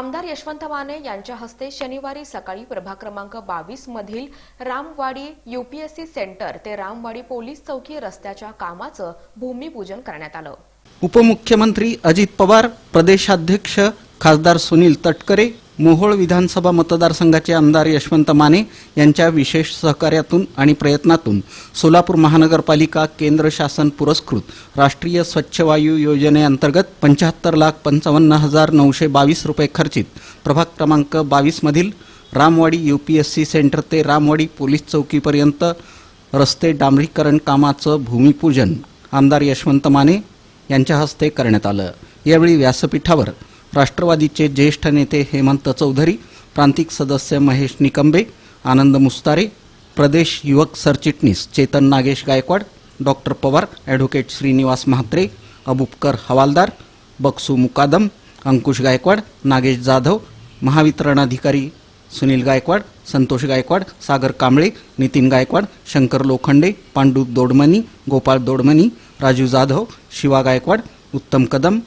आमदार यशवंत माने यांच्या हस्ते शनिवारी सकाळी प्रभाग क्रमांक बावीस मधील रामवाडी युपीएससी सेंटर ते रामवाडी पोलीस चौकी रस्त्याच्या कामाचं भूमिपूजन करण्यात आलं. उपमुख्यमंत्री अजित पवार प्रदेशाध्यक्ष खासदार सुनील तटकरे मोहोळ विधानसभा मतदारसंघाचे आमदार यशवंत माने यांच्या विशेष सहकार्यातून आणि प्रयत्नातून सोलापूर महानगरपालिका केंद्र शासन पुरस्कृत राष्ट्रीय स्वच्छ वायू योजनेअंतर्गत पंच्याहत्तर लाख पंचावन्न हजार नऊशे बावीस रुपये खर्चित प्रभाग क्रमांक बावीसमधील Ramwadi U P S C centre ते रामवाडी पोलीस चौकीपर्यंत रस्ते डांबरीकरण कामाचं भूमिपूजन आमदार यशवंत माने यांच्या हस्ते करण्यात आलं. यावेळी व्यासपीठावर राष्ट्रवादीचे ज्येष्ठ नेते हेमंत चौधरी प्रांतिक सदस्य महेश निकंबे आनंद मुस्तारे प्रदेश युवक सरचिटणीस चेतन नागेश गायकवाड डॉक्टर पवार ॲडव्होकेट श्रीनिवास म्हात्रे अबुबकर हवालदार बक्सू मुकादम अंकुश गायकवाड नागेश जाधव महावितरणाधिकारी सुनील गायकवाड संतोष गायकवाड सागर कांबळे नितीन गायकवाड शंकर लोखंडे पांडू दोडमनी गोपाळ दोडमनी राजू जाधव शिवा गायकवाड उत्तम कदम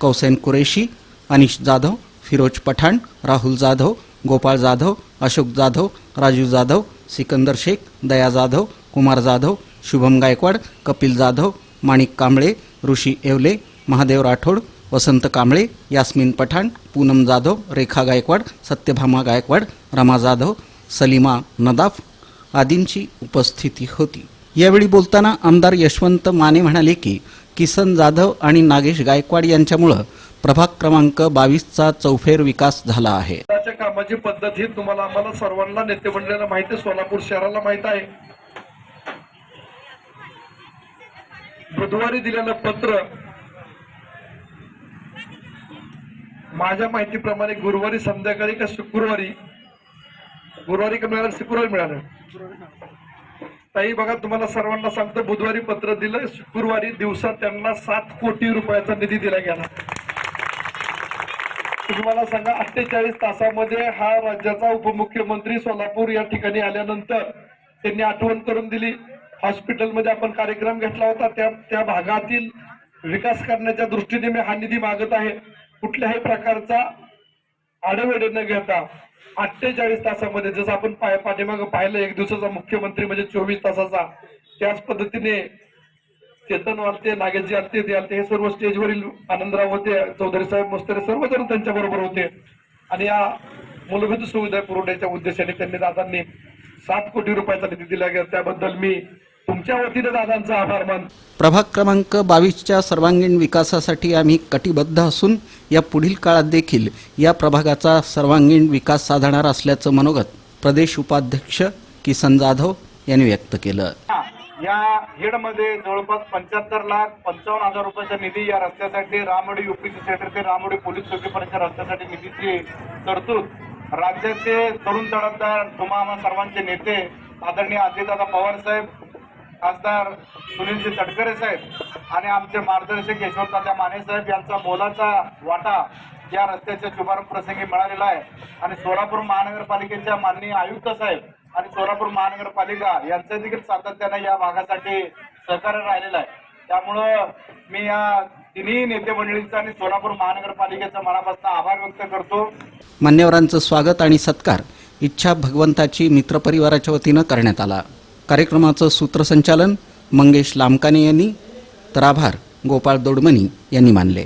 कौसेन कुरेशी अनिश जाधव फिरोज पठाण राहुल जाधव गोपाळ जाधव अशोक जाधव राजू जाधव सिकंदर शेख दया जाधव कुमार जाधव शुभम गायकवाड कपिल जाधव माणिक कांबळे ऋषी येवले महादेव राठोड वसंत कांबळे यास्मिन पठाण पूनम जाधव रेखा गायकवाड सत्यभामा गायकवाड रमा जाधव सलीमा नदाफ आदींची उपस्थिती होती. यावेळी बोलताना आमदार यशवंत माने म्हणाले की किसन जाधव आणि नागेश गायकवाड यांच्यामुळं प्रभाग क्रमांक बावीसचा चौफेर विकास झाला आहे. त्याच्या कामाची पद्धत ही तुम्हाला आम्हाला सर्वांना नेते मंडळाला माहिती आहे. सोलापूर शहराला माहीत आहे. बुधवारी दिलेलं पत्र माझ्या माहितीप्रमाणे गुरुवारी संध्याकाळी का शुक्रवारी? गुरुवारी का मिळालं? शुक्रवारी मिळालं. ताई बघा तुम्हाला सर्वांना सांगतो बुधवारी पत्र दिलं शुक्रवारी दिवसात त्यांना सात कोटी रुपयाचा निधी दिला गेला. तुम्ही मला सांगा अठ्ठेचाळीस तासामध्ये हा राज्याचा उपमुख्यमंत्री सोलापूर या ठिकाणी आल्यानंतर त्यांनी आठवण करून दिली. हॉस्पिटलमध्ये आपण कार्यक्रम घेतला होता. त्या त्या भागातील विकास करण्याच्या दृष्टीने मी हा निधी मागत आहे. कुठल्याही प्रकारचा आडवेडे न घेता अठ्ठेचाळीस तासामध्ये जसं आपण पाठीमागं पाहिलं एक दिवसाचा मुख्यमंत्री म्हणजे चोवीस तासाचा त्याच पद्धतीने चेतन वालते नागेशजी आलते ते आलते हे सर्व स्टेजवरील आनंदराव होते चौधरी साहेब मस्तरे सर्वजण त्यांच्या बरोबर होते. आणि या मूलभूत सुविधा पुरवण्याच्या उद्देशाने त्यांनी दादांनी सात कोटी रुपयाचा निधी दिला गेला त्याबद्दल मी तुमच्या वतीने दादांचा आभार मान प्रभाग क्रमांक बावीसच्या सर्वांगीण विकासासाठी आम्ही कटिबद्ध असून या पुढील काळात देखील या प्रभागाचा सर्वांगीण विकास साधणार असल्याचं मनोगत प्रदेश उपाध्यक्ष किसन जाधव यांनी व्यक्त केलं. या हेडमध्ये जवळपास पंच्याहत्तर लाख पंचावन्न हजार रुपयाचा निधी या रस्त्यासाठी रामवाडी युपीसी सेंटर ते रामोडी पोलीस चौकीपर्यंत रस्त्यासाठी निधीची तरतूद. राज्याचे तरुण तडफदार तुम्हा आम्हा सर्वांचे नेते आदरणीय अजितदादा पवार साहेब खासदार सुनीलजी तटकरे साहेब आणि आमचे मार्गदर्शक यशवंतदादा माने साहेब यांचा मोलाचा वाटा या रस्त्याच्या शुभारंभ प्रसंगी मिळालेला आहे. आणि सोलापूर महानगरपालिकेच्या माननीय आयुक्त साहेब आणि सोलापूर महानगरपालिका यांचं देखील सातत्यानं या भागासाठी सहकार्य राहिलेलं आहे. त्यामुळं मी या तिन्ही नेते मंडळींचा आणि सोलापूर महानगरपालिकेचा मनापासून आभार व्यक्त करतो. मान्यवरांचं स्वागत आणि सत्कार इच्छा भगवंताची मित्रपरिवाराच्या वतीनं करण्यात आला. कार्यक्रमाचं सूत्रसंचालन मंगेश लामकाने यांनी तर आभार गोपाळ दोडमनी यांनी मानले.